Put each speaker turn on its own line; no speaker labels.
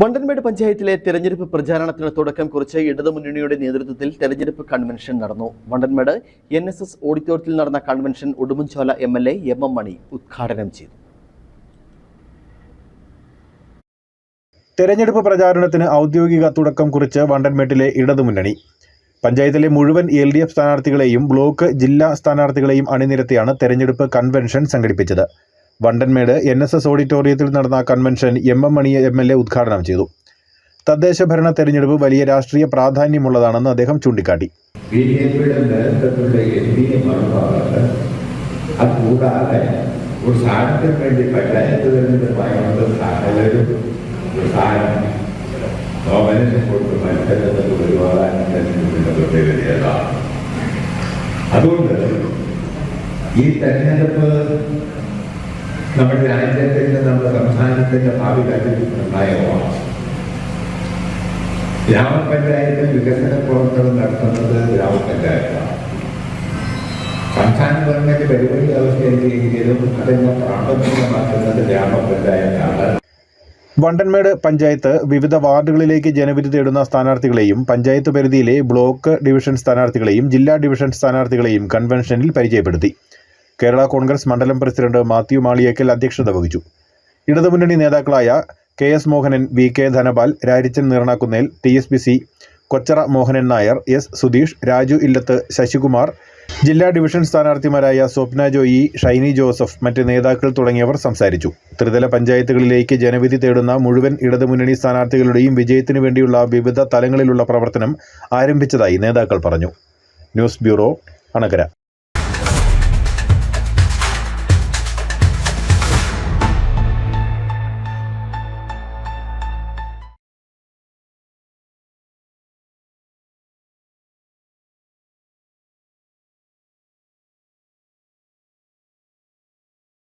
വണ്ടൻമേട് പഞ്ചായത്തിലെ തെരഞ്ഞെടുപ്പ് പ്രചാരണത്തിന് തുടക്കം കുറിച്ച് ഇടതുമുന്നണിയുടെ നേതൃത്വത്തിൽ തെരഞ്ഞെടുപ്പ് കൺവെൻഷൻ നടന്നു. വണ്ടൻമേട് എൻ എസ് എസ് ഓഡിറ്റോറിയത്തിൽ നടന്ന convention Udumbanchola M L A M M Mani ഉദ്ഘാടനം ചെയ്തു.
തെരഞ്ഞെടുപ്പ് പ്രചാരണത്തിന് ഔദ്യോഗിക തുടക്കം കുറിച്ച് വണ്ടൻമേട്ടിലെ ഇടതുമുന്നണി. പഞ്ചായത്തിലെ മുഴുവൻ എൽ ഡി എഫ് സ്ഥാനാർത്ഥികളെയും ബ്ലോക്ക് ജില്ലാ സ്ഥാനാർത്ഥികളെയും അണിനിരത്തിയാണ് തെരഞ്ഞെടുപ്പ് കൺവെൻഷൻ സംഘടിപ്പിച്ചത്. വണ്ടൻമേട് എൻ എസ് എസ് ഓഡിറ്റോറിയത്തിൽ നടന്ന convention M M Mani M L A ഉദ്ഘാടനം ചെയ്തു. തദ്ദേശ ഭരണ തെരഞ്ഞെടുപ്പ് വലിയ രാഷ്ട്രീയ പ്രാധാന്യമുള്ളതാണെന്ന് അദ്ദേഹം ചൂണ്ടിക്കാട്ടി.
തെരഞ്ഞെടുപ്പിന്റെ പ്രത്യേകതയാണ് അതുകൊണ്ട് ഈ തെരഞ്ഞെടുപ്പ് നമ്മുടെ രാജ്യത്തിന്റെ നമ്മുടെ സംസ്ഥാനത്തിന്റെ ഭാവി കാര്യത്തിൽ നിർണായകമാണ് ഗ്രാമപഞ്ചായത്ത് വികസന പ്രവർത്തനം നടത്തുന്നത് ഗ്രാമപഞ്ചായത്താണ് സംസ്ഥാന ഗവൺമെന്റ് പരിപാടി അവസ്ഥ എന്തെങ്കിലും അതിനെ പ്രാബല്യമാക്കുന്നത് ഗ്രാമപഞ്ചായത്താണ്
വണ്ടൻമേട് പഞ്ചായത്ത് വിവിധ വാർഡുകളിലേക്ക് ജനവിധി തേടുന്ന സ്ഥാനാർത്ഥികളെയും പഞ്ചായത്ത് പരിധിയിലെ ബ്ലോക്ക് ഡിവിഷൻ സ്ഥാനാർത്ഥികളെയും ജില്ലാ ഡിവിഷൻ സ്ഥാനാർത്ഥികളെയും കൺവെൻഷനിൽ പരിചയപ്പെടുത്തി. കേരള കോൺഗ്രസ് മണ്ഡലം പ്രസിഡന്റ് മാത്യു മാളിയേക്കൽ അധ്യക്ഷത വഹിച്ചു. ഇടതുമുന്നണി നേതാക്കളായ K S Mohanan V K Dhanapal Rarichan Neernakkunnel T S P C Kochara Mohanan Nair S Sudheesh Raju Illath Sasikumar ജില്ലാ ഡിവിഷൻ സ്ഥാനാർത്ഥിമാരായ സ്വപ്ന ജോയി ഷൈനി ജോസഫ് മറ്റ് നേതാക്കൾ തുടങ്ങിയവർ സംസാരിച്ചു. ത്രിതല പഞ്ചായത്തുകളിലേക്ക് ജനവിധി തേടുന്ന മുഴുവൻ ഇടതുമുന്നണി സ്ഥാനാർത്ഥികളുടെയും വിജയത്തിനു വേണ്ടിയുള്ള വിവിധ തലങ്ങളിലുള്ള പ്രവർത്തനം ആരംഭിച്ചതായി നേതാക്കൾ പറഞ്ഞു. News bureau Anakara.